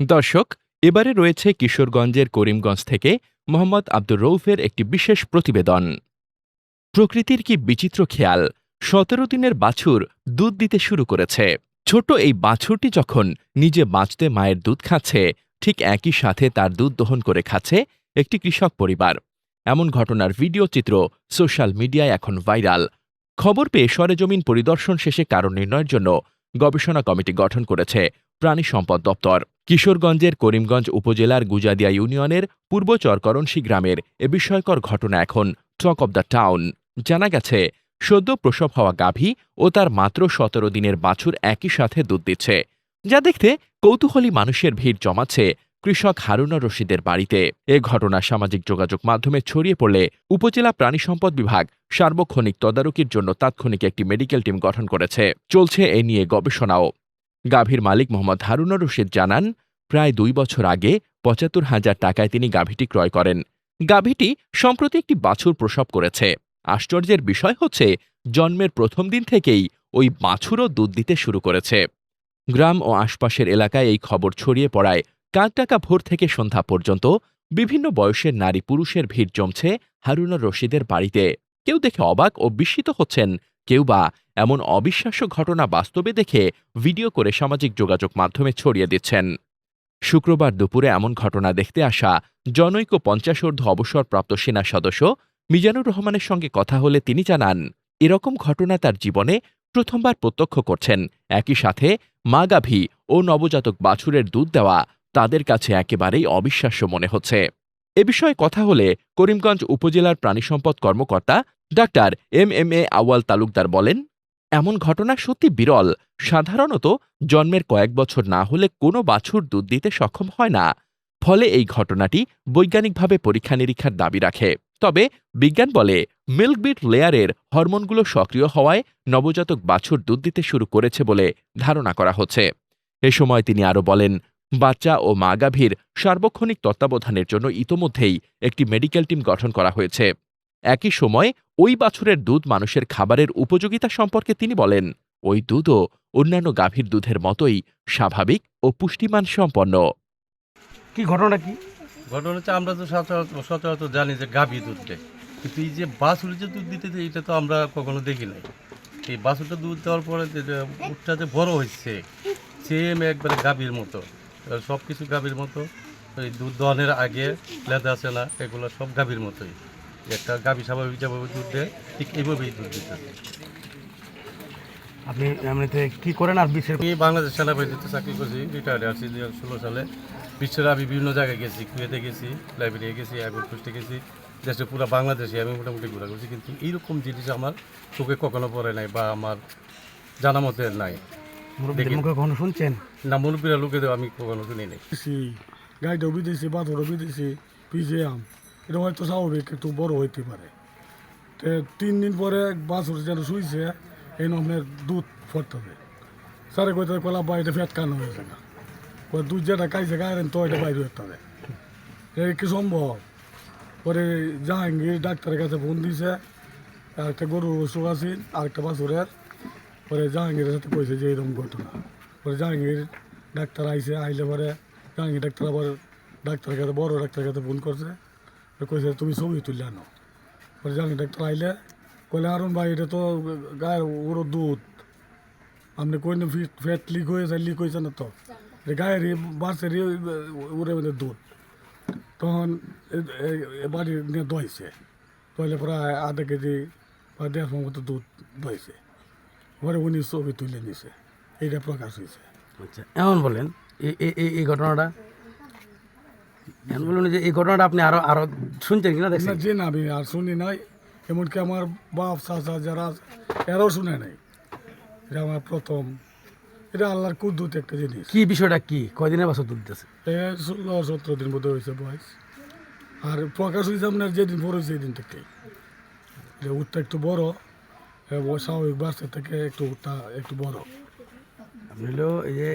দর্শক, এবারে রয়েছে কিশোরগঞ্জের করিমগঞ্জ থেকে মোহাম্মদ আব্দুর রৌফের একটি বিশেষ প্রতিবেদন। প্রকৃতির কি বিচিত্র খেয়াল? সতেরো দিনের বাছুর দুধ দিতে শুরু করেছে। ছোট এই বাছুরটি যখন নিজে বাঁচতে মায়ের দুধ খাচ্ছে, ঠিক একই সাথে তার দুধ দহন করে খাচ্ছে একটি কৃষক পরিবার। এমন ঘটনার ভিডিও চিত্র সোশ্যাল মিডিয়ায় এখন ভাইরাল। খবর পেয়ে সরেজমিন পরিদর্শন শেষে কারণ নির্ণয়ের জন্য গবেষণা কমিটি গঠন করেছে প্রাণী সম্পদ দপ্তর। কিশোরগঞ্জের করিমগঞ্জ উপজেলার গুজাদিয়া ইউনিয়নের পূর্ব চরকরণশী গ্রামের এ বিস্ময়কর ঘটনা এখন টক অব দ্য টাউন। জানা গেছে, সদ্য প্রসব হওয়া গাভী ও তার মাত্র সতেরো দিনের বাছুর একই সাথে দুধ দিচ্ছে। যা দেখতে কৌতূহলী মানুষের ভিড় জমাচ্ছে কৃষক হারুনা রশিদের বাড়িতে। এ ঘটনা সামাজিক যোগাযোগ মাধ্যমে ছড়িয়ে পড়লে উপজেলা প্রাণী সম্পদ বিভাগ সার্বক্ষণিক তদারকির জন্য তাৎক্ষণিক একটি মেডিকেল টিম গঠন করেছে। চলছে এ নিয়ে গবেষণাও। গাভীর মালিক মোহাম্মদ হারুনা রশিদ জানান, প্রায় দুই বছর আগে পঁচাত্তর হাজার টাকায় তিনি গাভীটি ক্রয় করেন। গাভীটি সম্প্রতি একটি বাছুর প্রসব করেছে। আশ্চর্যের বিষয় হচ্ছে, জন্মের প্রথম দিন থেকেই ওই বাছুরও দুধ দিতে শুরু করেছে। গ্রাম ও আশপাশের এলাকায় এই খবর ছড়িয়ে পড়ায় কাকটাকা ভোর থেকে সন্ধ্যা পর্যন্ত বিভিন্ন বয়সের নারী পুরুষের ভিড় জমছে হারুনা রশিদের বাড়িতে। কেউ দেখে অবাক ও বিস্মিত হচ্ছেন কেউ বা এমন অবিশ্বাস্য ঘটনা বাস্তবে দেখে ভিডিও করে সামাজিক যোগাযোগ মাধ্যমে ছড়িয়ে দিচ্ছেন। শুক্রবার দুপুরে এমন ঘটনা দেখতে আসা জনৈক পঞ্চাশোর্ধ অবসরপ্রাপ্ত সেনা সদস্য মিজানুর রহমানের সঙ্গে কথা হলে তিনি জানান, এরকম ঘটনা তার জীবনে প্রথমবার প্রত্যক্ষ করছেন। একই সাথে মা গাভী ও নবজাতক বাছুরের দুধ দেওয়া তাদের কাছে একেবারেই অবিশ্বাস্য মনে হচ্ছে। এ বিষয়ে কথা হলে করিমগঞ্জ উপজেলার প্রাণিসম্পদ কর্মকর্তা doctor M M A Awal Talukdar বলেন, এমন ঘটনা সত্যি বিরল। সাধারণত জন্মের কয়েক বছর না হলে কোনো বাছুর দুধ দিতে সক্ষম হয় না। ফলে এই ঘটনাটি বৈজ্ঞানিকভাবে পরীক্ষা নিরীক্ষার দাবি রাখে। তবে বিজ্ঞান বলে, মিল্কবিট লেয়ারের হরমোনগুলো সক্রিয় হওয়ায় নবজাতক বাছুর দুধ দিতে শুরু করেছে বলে ধারণা করা হচ্ছে। এ সময় তিনি আরও বলেন, বাচ্চা ও মা গাভীর সার্বক্ষণিক তত্ত্বাবধানের জন্য ইতোমধ্যেই একটি মেডিকেল টিম গঠন করা হয়েছে। একই সময় ওই বাছুরের দুধ মানুষের খাবারের উপযোগিতা সম্পর্কে তিনি বলেন ওই দুধও অন্যান্য গাভীর দুধের মতোই স্বাভাবিক ও পুষ্টিমান সম্পন্ন। কি ঘটনা কি? ঘটনা হচ্ছে আমরা তো সচরাচর সচরাচর জানি যে গাভী দুধ দেয় কিন্তু এই যে বাছুর যে দুধ দিতে এটা তো আমরা কখনো দেখি নাই। এই বাছুরটা দুধ দেওয়ার পরে যে যে যে বড় হচ্ছে সেম একবারে গাভীর মতো। সব কিছু গাভীর মতো। এই দুধ দহনের আগে লেদা আছে না এগুলো সব গাভীর মতোই। একটা গাভী স্বাভাবিক যেভাবে দুধ দেয় ঠিক এইভাবেই দুধ দিতে আপনি এমনিতে কি করেন আর বিশ্বের আমি বাংলাদেশ সেনাবাহিনীতে চাকরি করছি রিটায়ার্ড আসছি দু হাজার ষোলো সালে। বিশ্বের আমি বিভিন্ন জায়গায় গেছি কুয়েতে গেছি লাইব্রেরি গেছি আইবর পোস্টে গেছি। দেশে পুরো বাংলাদেশে আমি মোটামুটি ঘোরা করছি কিন্তু এইরকম জিনিস আমার চোখে কখনো পড়ে নাই বা আমার জানা মতে নাই। কখনো শুনছেন? না মুরব্বীরা লোকেদের আমি কখনো শুনি নাই। দিছি গাইটাও বিদেশি বাঁধরও বিদেশি পিজিয়াম এটা হয়তো স্বাভাবিক একটু বড় হইতে পারে। তো তিন দিন পরে বাছুর যেন শুইছে, এই আপনার দুধ হবে। স্যারে কইতে কলা বা এটা ফ্যাট কানো হয়েছে না কই দুধ যেটা খাইছে গায়েন তো এটা বাইরে হতে হবে। এটা কি সম্ভব? পরে জাহাঙ্গীর ডাক্তারের কাছে ফোন দিছে, আরেকটা গরুর অসুখ আছে, আরেকটা বাছুরের পরে জাহাঙ্গীরের সাথে কইছে যে এরকম ঘটনা। পরে জাহাঙ্গীর ডাক্তার আইছে, আইলে পরে জাহাঙ্গীর ডাক্তার আবার ডাক্তারের কাছে, বড় ডাক্তারের কাছে ফোন করছে। কইছে, তুমি ছবি তুলে আনো পরে জাহাঙ্গীর ডাক্তার আইলে। কইলে, আরুন ভাই, এটা তো গায়ের ওর দুধ। আপনি কই না ফ্যাট লিক হয়েছে লিক হয়েছে না তো? গায়ের বাসের ওরে মধ্যে দুধ। তখন বাড়ি নিয়ে দইছে। দইলে প্রায় আধা কেজি বা দেড়শো মতো দুধ দইছে। পরে উনি ছবি তুলে নিছে। এইটা প্রকাশ হয়েছে আচ্ছা এমন বলেন এই ঘটনাটা এমন বলুন যে এই ঘটনাটা আপনি আরও আরও শুনছেন কিনা না দেখছেন যে না আমি আর শুনি নাই। এমনকি আমার বাপ চাচা যারা এরাও শুনে নাই এটা আমার প্রথম। এটা আল্লাহর কুদ্দুত একটা জিনিস। কি বিষয়টা কি? কয়দিনের বছর দুধ দিতেছে? ষোলো সতেরো দিন বোধ হয়েছে বয়স। আর প্রকাশ হয়েছে আপনার যেদিন বড় হয়েছে এই দিন থেকে। এটা উঠটা একটু বড় স্বাভাবিক বাচ্চা থেকে একটু উঠটা একটু বড়। আপনি হলো এই যে